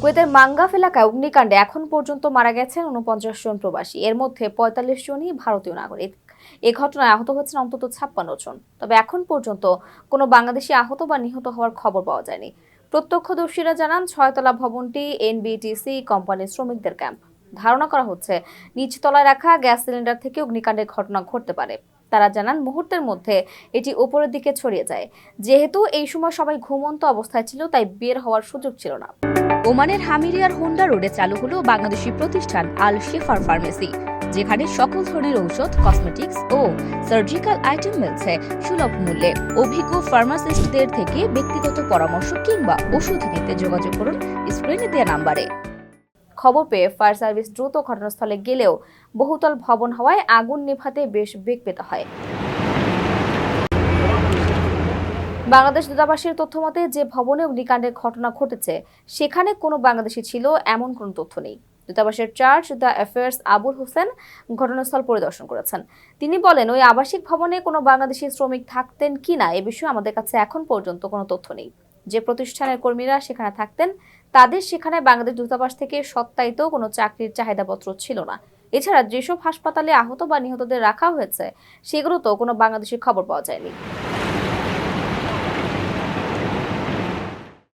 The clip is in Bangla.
কুয়েতের মাঙ্গাফ এলাকায় অগ্নিকাণ্ডে এখন পর্যন্ত মারা গেছেন উনপঞ্চাশ জন প্রবাসী। এর মধ্যে পঁয়তাল্লিশ জনই ভারতীয় নাগরিক। এ ঘটনায় আহত হয়েছেন অন্তত ছাপ্পান্ন জন। তবে এখন পর্যন্ত কোনো বাংলাদেশি আহত বা নিহত হওয়ার খবর পাওয়া যায়নি। প্রত্যক্ষদর্শীরা জানান, ছয়তলা ভবনটি এনবিটিসি কোম্পানির শ্রমিকদের ক্যাম্প। ধারণা করা হচ্ছে, নিচতলায় রাখা গ্যাস সিলিন্ডার থেকে অগ্নিকাণ্ডের ঘটনা ঘটতে পারে। তারা জানান মুহূর্তের মধ্যে এটি ওপরের দিকে ছড়িয়ে যায়। যেহেতু এই সময় সবাই ঘুমন্ত অবস্থায় ছিল, তাই বের হওয়ার সুযোগ ছিল না। ওমানের হামিরিয়ার হোন্ডা রোডে চালু হলো বাংলাদেশি প্রতিষ্ঠান আল শেফার ফার্মেসি, যেখানে সকল ধরনের ঔষধ, কসমেটিক্স ও সার্জিক্যাল আইটেম মিলছে সুলভ মূল্যে। অভিজ্ঞ ফার্মাসিস্টদের থেকে ব্যক্তিগত পরামর্শ কিংবা ওষুধ নিতে যোগাযোগ করুন স্ক্রিনে দেওয়া নাম্বারে। খবর পেয়ে ফায়ার সার্ভিস দ্রুত ঘটনাস্থলে গেলেও বহুতল ভবন হওয়ায় আগুন নেভাতে বেশ বেগ পেতে হয়। বাংলাদেশ দূতাবাসের তথ্য মতে, যে ভবনে অগ্নিকাণ্ডের ঘটনা ঘটেছে, সেখানে কোনো বাংলাদেশি ছিল এমন কোনো তথ্য নেই। দূতাবাসের charge the affairs Abul Hossain ঘটনাস্থল পরিদর্শন করেছেন। তিনি বলেন, ওই আবাসিক ভবনে কোনো বাংলাদেশি শ্রমিক থাকতেন কিনা এ বিষয়ে আমাদের কাছে এখন পর্যন্ত কোনো তথ্য নেই। যে প্রতিষ্ঠানের কর্মীরা সেখানে থাকতেন তাদের সেখানে বাংলাদেশ দূতাবাস থেকে সত্যায়িত কোনো চাকরির চাহিদাপত্র ছিল না। এছাড়া যেসব হাসপাতালে আহত বা নিহতদের রাখা হয়েছে, সেগুলোতেও কোনো বাংলাদেশের খবর পাওয়া যায়নি।